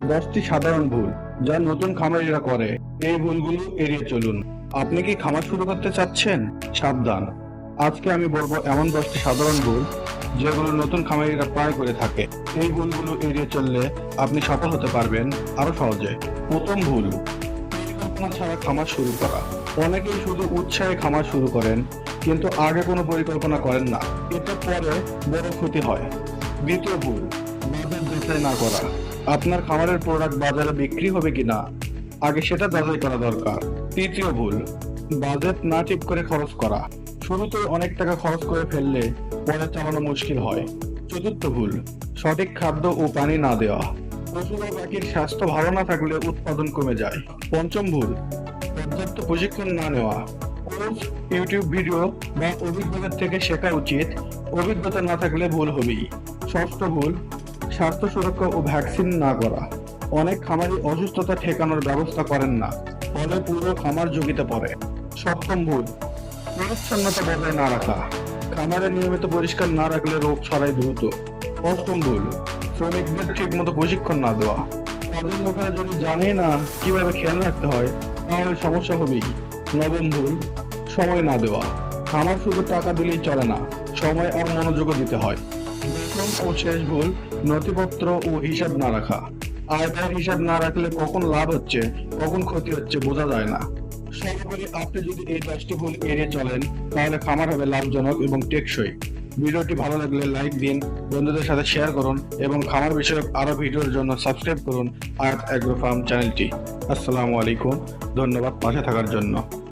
দশটি সাধারণ ভুল, যা নতুন খামারিরা করে। এই ভুলগুলো এড়িয়ে চলুন। আপনি কি খামার শুরু করতে চাচ্ছেন? সাবধান। আজকে আমি বলব এমন দশটি সাধারণ ভুল, যেগুলো নতুন খামারিরা প্রায় করে থাকে। এই ভুলগুলো এড়িয়ে চললে আপনি সফল হতে পারবেন আরও সহজে। প্রথম ভুল পরিকল্পনা ছাড়া খামার শুরু করা। অনেকেই শুধু উৎসাহে খামার শুরু করেন, কিন্তু আগে কোনো পরিকল্পনা করেন না। এতে পরে বড় ক্ষতি হয়। দ্বিতীয় ভুল, বাজার যাচাই না করা। আপনার খামারের প্রোডাক্ট বাজারে বিক্রি হবে কিনা? আগে সেটা যাচাই করা দরকার। তৃতীয় ভুল বাজেট না ঠিক করে খরচ করা। শুরুতে অনেক টাকা খরচ করে ফেললে পরে চালানো মুশকিল হয়। চতুর্থ ভুল, সঠিক খাদ্য ও পানি না দেওয়া। পশু বা পাখির স্বাস্থ্য ভালো না থাকলে উৎপাদন কমে যায়। পঞ্চম ভুল, পর্যাপ্ত প্রশিক্ষণ না নেওয়া। কোর্স ইউটিউব ভিডিও বা অভিজ্ঞতার থেকে শেখা উচিত। অভিজ্ঞতা না থাকলে ভুল হবেই। ষষ্ঠ ভুল স্বাস্থ্য সুরক্ষা ও ভ্যাকসিন না করা। অনেক খামারি অসুস্থতা ঠেকানোর ব্যবস্থা করেন না, ফলে পুরো খামার ঝুঁকিতে পড়ে। সপ্তম ভুল পরিচ্ছন্নতা বজায় না রাখা। খামারে নিয়মিত পরিষ্কার না রাখলে রোগ ছড়ায় দ্রুত। অষ্টম ভুল, শ্রমিকদের ঠিক মতো প্রশিক্ষণ না দেওয়া। তাদের যদি জানে না কীভাবে খেয়াল রাখতে হয়, তাহলে সমস্যা হবেই। নবম ভুল, সময় না দেওয়া। খামার শুধু টাকা দিলেই চলে না, সময় আর মনোযোগও দিতে হয়। ও শেষ ভুল, নথিপত্র ও হিসাব না রাখা। আয় ব্যয়ের হিসাব না রাখলে কখন লাভ হচ্ছে, কখন ক্ষতি হচ্ছে বোঝা যায় না। সর্বোপরি আপনি যদি এই দশটি ভুল এড়িয়ে চলেন, তাহলে খামার হবে লাভজনক এবং টেকসই। ভিডিওটি ভালো লাগলে লাইক দিন, বন্ধুদের সাথে শেয়ার করুন এবং খামার বিষয়ক আরও ভিডিওর জন্য সাবস্ক্রাইব করুন আয়াত অ্যাগ্রো ফার্ম চ্যানেলটি। আসসালামু আলাইকুম, ধন্যবাদ পাশে থাকার জন্য।